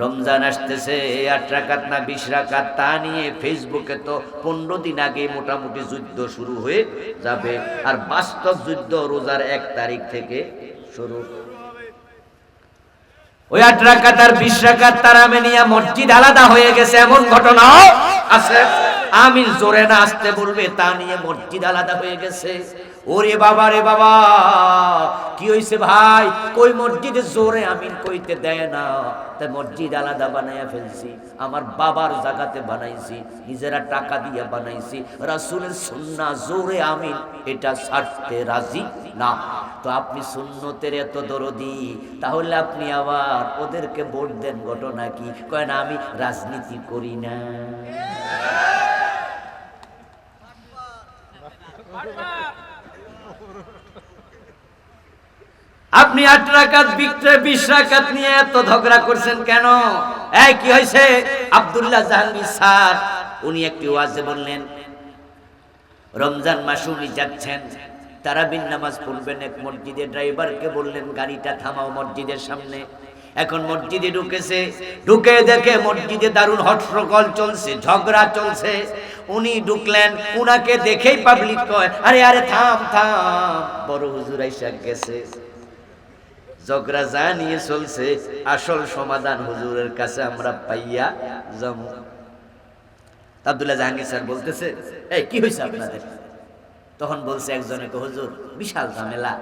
রমজান আসতেছে, আট রাকাত না বিশ রাকাত, তা নিয়ে ফেসবুকে তো পনেরো দিন আগে মোটামুটি যুদ্ধ শুরু হয়ে যাবে। আর বাস্তব যুদ্ধ রোজার এক তারিখ থেকে শুরু। ওই আট রাকাত আর বিশ রাকাত তারা মেনিয়া মসজিদ আলাদা হয়ে গেছে, এমন ঘটনাও আছে। আমিন জোরে না আসতে বলবে, তা নিয়ে মসজিদ আলাদা হয়ে গেছে। ওরে বাবা রে বাবা, কি হইছে ভাই? কই মসজিদে জোরে আমিন কইতে দেয় না। তাই মসজিদ আলাদা বানাইয়া ফেলছি, আমার বাবার জায়গাতে বানাইছি, নিজেরা টাকা দিয়ে বানাইছি। রাসূলের সুন্নাহ জোরে আমিন, এটা ছাড়তে রাজি না। তো আপনি সুন্নতের এত দরদি, তাহলে আপনি আবার ওদেরকে ভোট দেন ঘটনা কি? কয় না, আমি রাজনীতি করি না। আপনি আট রাকাত বিশ রাকাত নিয়ে এত ঝগড়া করছেন কেন? এই কি হয়েছে? আব্দুল্লাহ জাহাঙ্গীর স্যার, উনি একটি ওয়াজে বললেন, রমজান মাসে উনি যাচ্ছেন, তারাবিন নামাজ পড়বেন এক মসজিদে। ড্রাইভারকে বললেন, গাড়িটা থামাও মসজিদের সামনে। এখন মসজিদে ঢুকেছে, ঢুকে দেখে মসজিদে দারুণ হট্টগোল চলছে, ঝগড়া চলছে। উনি ঢুকলেন, উনাকে দেখেই পাবলিক কয়, আরে আরে, থাম থাম। বড় হুজুর আইসা গেছে। ঝগড়া যা নিয়ে চলছে। আসল সমাধান হুজুরের কাছে আমরা পাইয়া যাব। আব্দুল্লাহ জাহাঙ্গীর স্যার বলতেছে, এই, কি হয়েছে আপনাদের? তখন বলছে একজনে কো হুজুর, বিশাল ঝামেলা।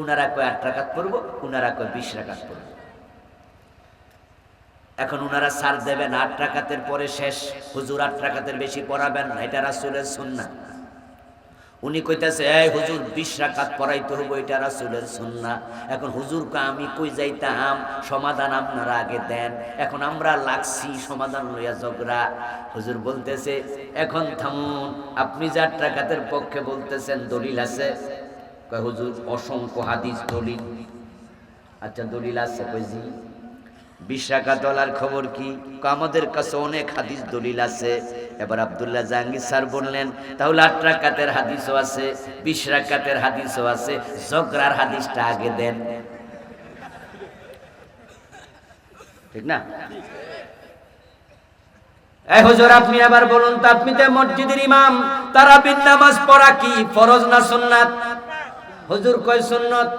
উনারা কয় আট টাকাত পড়ব, উনারা কয় বিশ টাকাত পড়ব। এখন উনারা সার দেবেন, আট টাকাতের পরে শেষ। হুজুর আট টাকাতের বেশি পড়াবেন না, এটা রাসুলের সুন্না উনি কইতাছে, এই হুজুর, বিশ রাকাত পড়াইতে হব এটা রাসুলের সুন্না এখন হুজুরকে আমি কই যাইতাম? সমাধান আপনারা আগে দেন। এখন আমরা লাগছি সমাধান লইয়া ঝগড়া। হুজুর বলতেছে, এখন থামুন, আপনি যার টাকাতের পক্ষে বলতেছেন, দলিল আছে? কয়, হুজুর, অসংখ্য হাদিস দলিল। আচ্ছা দলিল আছে কইজি বিশ টাকা ডলার খবর কি? আমাদের কাছে অনেক হাদিস দলিল আছে। এবার আব্দুল্লাহ জাহাঙ্গীর স্যার বললেন, তাহলে আট রাকাতের হাদিসও আছে, বিশ রাকাতের হাদিসও আছে জগরার হাদিসটা আগে দেন। ঠিক না? এই হুজুর, আপনি আবার বলুন তো, আপনি তো মসজিদের ইমাম তারা বিন নামাজ পড়া কি, ফরজ না সুন্নাত? হুজুর কয় সুন্নত?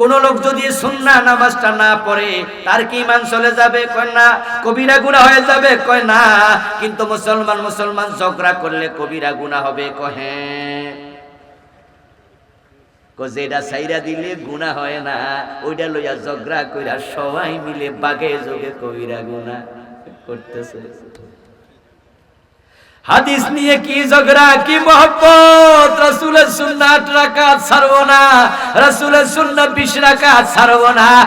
কোন লোক যদি সুন্না নামাজটা না পড়ে, তার কি ইমান চলে যাবে? কয় না। কবিরা গুণা হয়ে যাবে? কয় না। কিন্তু মুসলমান মুসলমান ঝগড়া করলে কবিরা গুণা হবে? কহে যেটা সাইরা দিলে গুণা হয় না, ওইটা লইয়া ঝগড়া কইরা সবাই মিলে বাগে যোগে কবিরা গুণা করতেছে। হাদিস নিয়ে কি ঝগড়া, কি মোহব্বত? রাসূলের সুন্নাত রাকাত ছাড়বো না। রাসূলের সুন্নাত বিশ রাকাত ছাড়বো না।